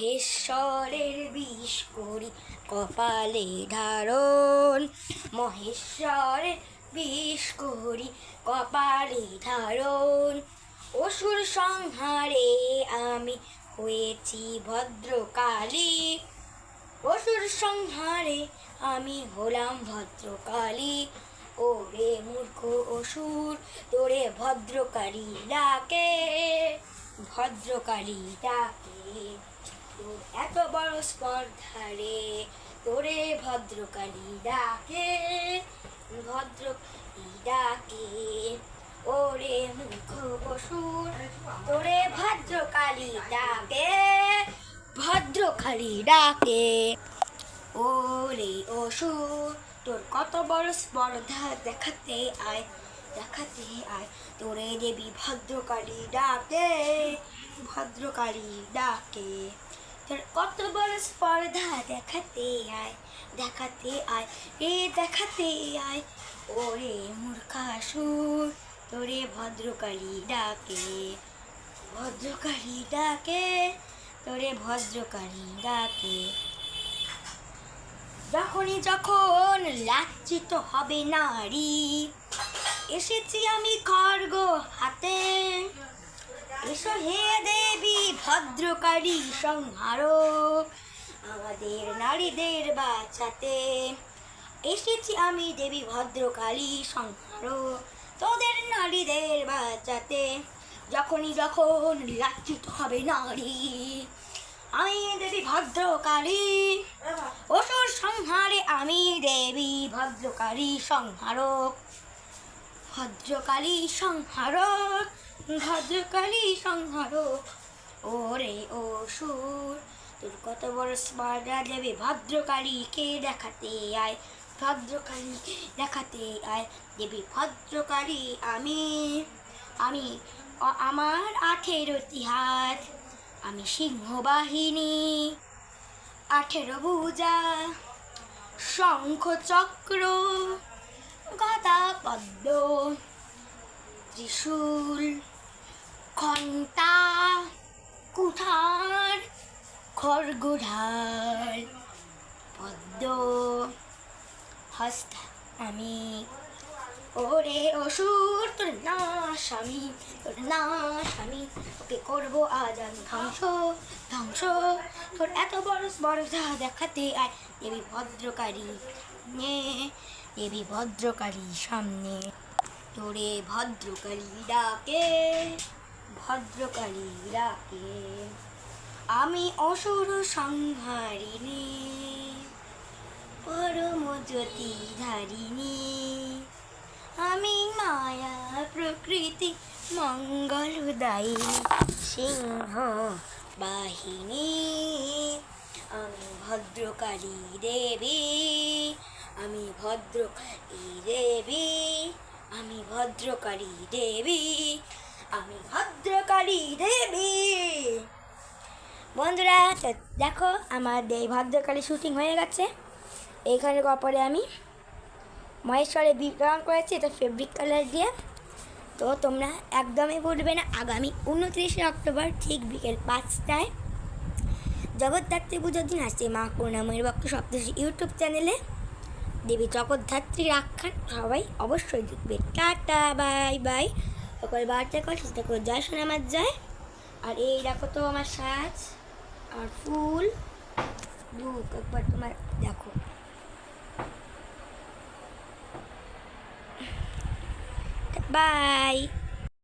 মহেশ্বরের বিষ করি কপালে ধারণ। মহেশ্বরের বিষ করি কপালে ধারণ। অসুর সংহারে আমি হয়েছি ভদ্রকালী। অসুর সংহারে আমি হলাম ভদ্রকালী। ওরে মূর্খ অসুর, তোরে ভদ্রকালী ডাকে। ভদ্রকালী ডাকে। তোর এত বড় স্পর্ধা রে তোরে ভদ্রকালী ডাকে ভদ্রকালী ডাকে। ওরে মুখ অসুর তোরে ভদ্রকালী ডাকে ভদ্রকালী ডাকে। ওরে অসুর, তোর কত বড় স্পর্ধা দেখাতে আয় দেখাতে আয়। তোরে দেবী ভদ্রকালী ডাকে ভদ্রকালী ডাকে। তোর কত বড় স্পর্ধা দেখাতে আয় দেখাতে আয়, এ দেখাতে আয়। ওরে মূর্খাসুর তোরে ভদ্রকালী ডাকে। ভদ্রকালী ডাকে, তোরে ভদ্রকালী ডাকে। যখনই যখন লাজ্জিত হবে নারী, এসেছি আমি খড়গ হাতে। এসো হে দেবী ভদ্রকালী সংহার। আমাদের নারীদের বাঁচাতে এসেছি আমি দেবী ভদ্রকালী সংহার। তোদের নারীদের বাঁচাতে যখনই যখন লাজ্জিত হবে নারী, আমি দেবী ভদ্রকালী। অসুর সংহারে আমি দেবী ভদ্রকালী সংহারক ভদ্রকালী সংহারক ভদ্রকালী সংহারক ওরে অসুর, তোর কত বড় স্পার্ধা দেবে? ভদ্রকালীকে দেখাতে আয়, ভদ্রকালীকে দেখাতে আয়, দেবী ভদ্রকালী আমি। আমি আমার আঠেরোটি হাত আমি সিংহবাহিনী। আঠেরো শঙ্খ চক্র, গদা পদ্ম, ত্রিশূল, ঘণ্টা কুঠার খড়গোঢাল পদ্ম হস্ত আমি। ওরে অসুর, তোর নাশ আমি, তোর নাশ আমি। ওকে করব আজ আমি ধ্বংস ধ্বংস। তোর এত বড় স্পর্ধা দেখাতে আয় দেবী ভদ্রকারী নে দেবী ভদ্রকারী সামনে। তোরে ভদ্রকারী ডাকে। ভদ্রকালী ডাকে আমি অসুর সংহারিণী পরম জ্যোতি ধারিণী আমি মায়া প্রকৃতি মঙ্গলদায়ী সিংহ বাহিনী। আমি ভদ্রকালী দেবী, আমি ভদ্রকালী দেবী, আমি ভদ্রকালী দেবী। আমি ভদ্রকালী দেবী। বন্ধুরা দেখো, আমার এই ভদ্রকালী শুটিং হয়ে গেছে। এইখানে কপরে আমি মহেশ্বরে বিতরণ করেছি, এটা ফেব্রিক কালার দিয়ে। তো তোমরা একদমই ভুলবে না, আগামী উনত্রিশে অক্টোবর, ঠিক বিকেল পাঁচটায় জগদ্ধাত্রী পুজোর দিন আসছে মা করুণাময়ীর বক্ষ সপ্তশী ইউটিউব চ্যানেলে। দেবী জগদ্ধাত্রীর আখ্যান সবাই অবশ্যই দেখবে। Tata, bye bye. সকল বার্তা কর সুস্থ করে যায় শুনে আমার যায় আর এই দেখো তো আমার সাজ, আর ফুল লুক একবার তোমার দেখো। বাই।